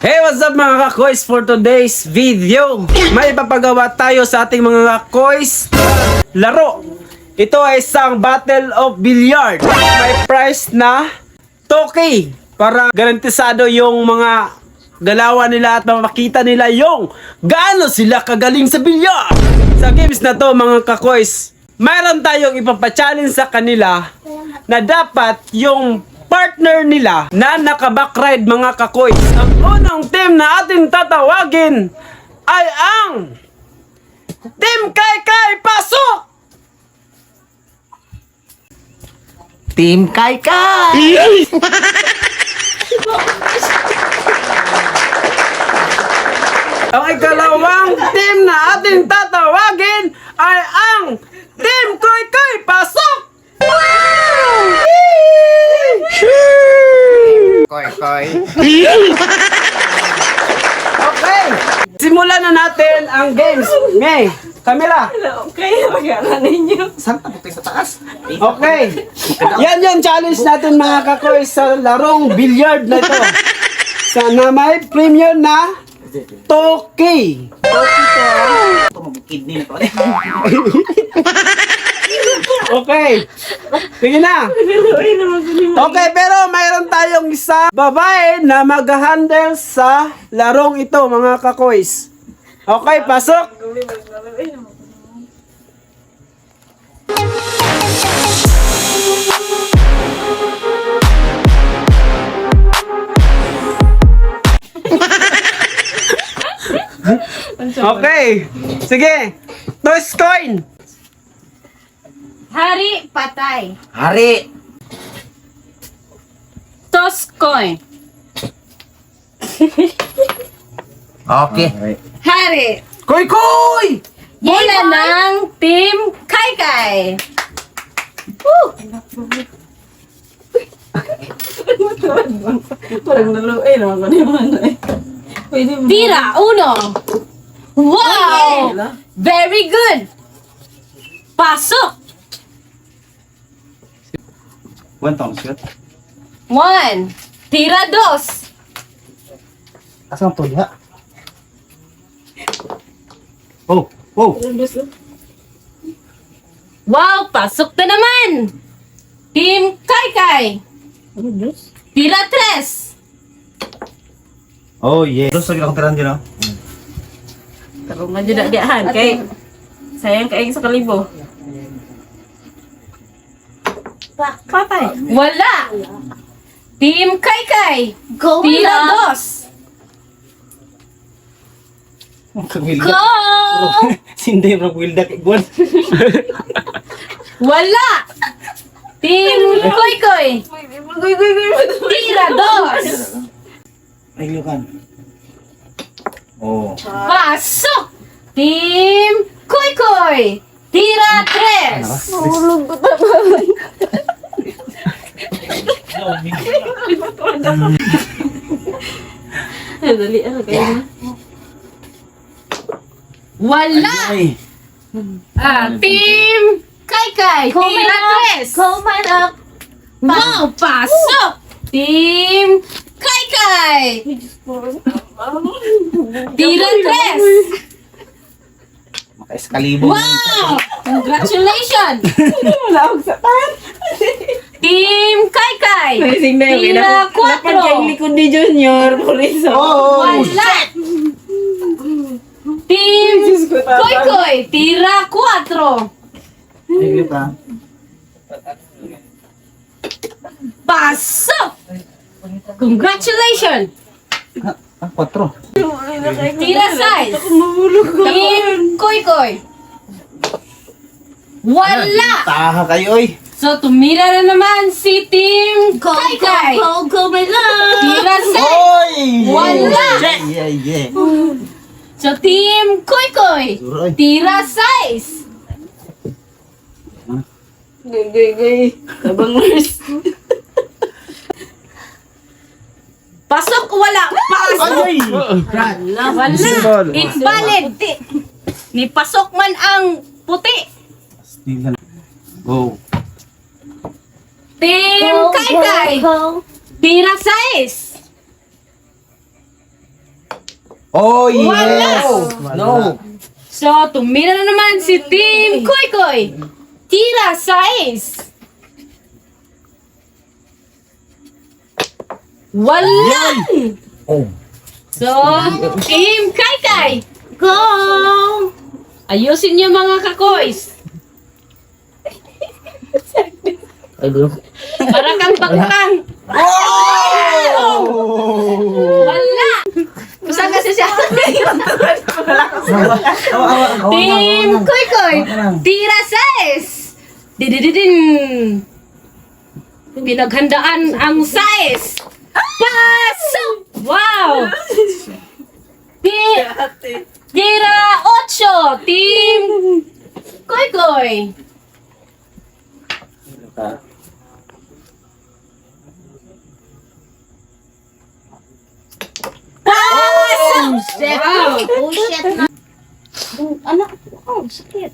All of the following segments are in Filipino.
Hey, what's up mga kakoys for today's video? May ipapagawa tayo sa ating mga kakoys laro. Ito ay isang Battle of Billiard. May price na 2K para garantisado yung mga galawan nila at makita nila yung gaano sila kagaling sa bilyar. Sa games na to mga kakoys, mayroon tayong ipapachallenge sa kanila na dapat yung partner nila na naka-backride mga kakoy. Ang unang team na ating tatawagin ay ang Team Kai Kai Pasok! Team Kai Kai! Ang ikalawang team na ating tatawagin ay ang Team Okay! Simulan na natin ang games. May, Camila. Okay, magana ninyo. Saan pa sa taas? Okay. Yan yung challenge natin mga kakoy sa larong billiard na ito. Sana may premium na 2K. Ito mag-kidney na to. Okay. Sige na. Okay, pero mayroon tayong isa babae na mag-handle sa larong ito mga kakoys. Okay, pasok. Okay. Sige. Toss coin. Hari, patay. Hari! Toss coin. Okay. Hari. Koy, koy! Bola ng Team Kai Kai. Woo! Parang naman ko eh. Pwede mo. Tira, uno. Wow! Very good. Pasok. One tong shot. One. Tira dos. Asang to diha? Oh, oh. Wow, pasok na naman. Team Kai Kai. Tira tres. Oh, yeah. Terus lagi akong tiran dyan, oh. Tarong nga dyan diahan. Kay, sayang kayo sa kalibo. Patay. Wala. Team Kai Kai. Go Tira lang. dos. Go! Sinday mo wilda kay Gwan. Wala. Team Koy Koy. Tira dos. Ay, lukan. Oh. Pasok. Team Koy Koy. Tira tres. Dali, ano kayo na? Wala! Ay. Ah, team Kai Kai, tira tres! Comment up. Wow, pasok! Team Kai Kai! Tira tres! Maka-eskalibong. Wow! Congratulations! Team Kai Kai! Tira quatro! likod ni Junior, police. Oh! Wala! Team Koy Koy! Tira quatro! Ay, lukan. Pasok! Congratulations! Ah, kwatro. Tira size! Team Koy Koy! Wala! Taha kayo, oy. So, tumira na naman si Team Go, Kai go, go, my love. Tira size! Oy! Wala! Yeah, yeah. So, Team Koy Koy! Suroy. Tira size! Gay, gay, gay. Kabangers. Pasok! Wala! Pasok! Ay! Wala! Wala! Symbol. Invalid! Ni pasok man ang puti! Still Go. Team Kai Kai! Tira size! Oh, yes! No! So, tumira na naman si Team Koy Koy. Tira size. Wala! Oh. So, Team Kai Kai. Go! Ayusin niyo mga kakoys. Ay, bro. Para kang bakang. Oh! Wala! Saan kasi siya? Team Koy Koy. Tira size. Didididin. Pinaghandaan ang size. Pasok! Wow! Ti- Tira 8. Team Koy Koy. Pasok! Wow! Oh, shit na. Anak, oh, sakit.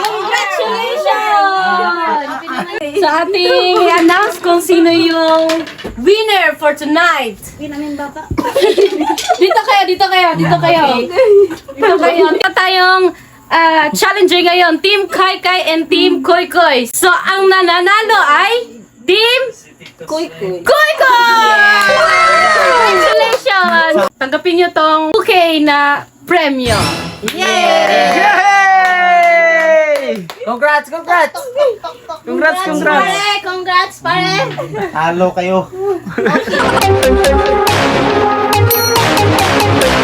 Congratulations! Sa ating announce kung sino yung winner for tonight. Pinamin baka. Dito kayo, dito kayo, dito kayo. Dito kayo. Dito tayong ah, challenger ngayon, Team Kai Kai and Team Koy Koy. So, ang nananalo ay Team Kuy, kuy. Koy Koy! Congratulations! Tanggapin nyo tong 2K na premyo. Yay! Congrats, congrats! Congrats, congrats. Pare, congrats, pare. Talo kayo. Okay.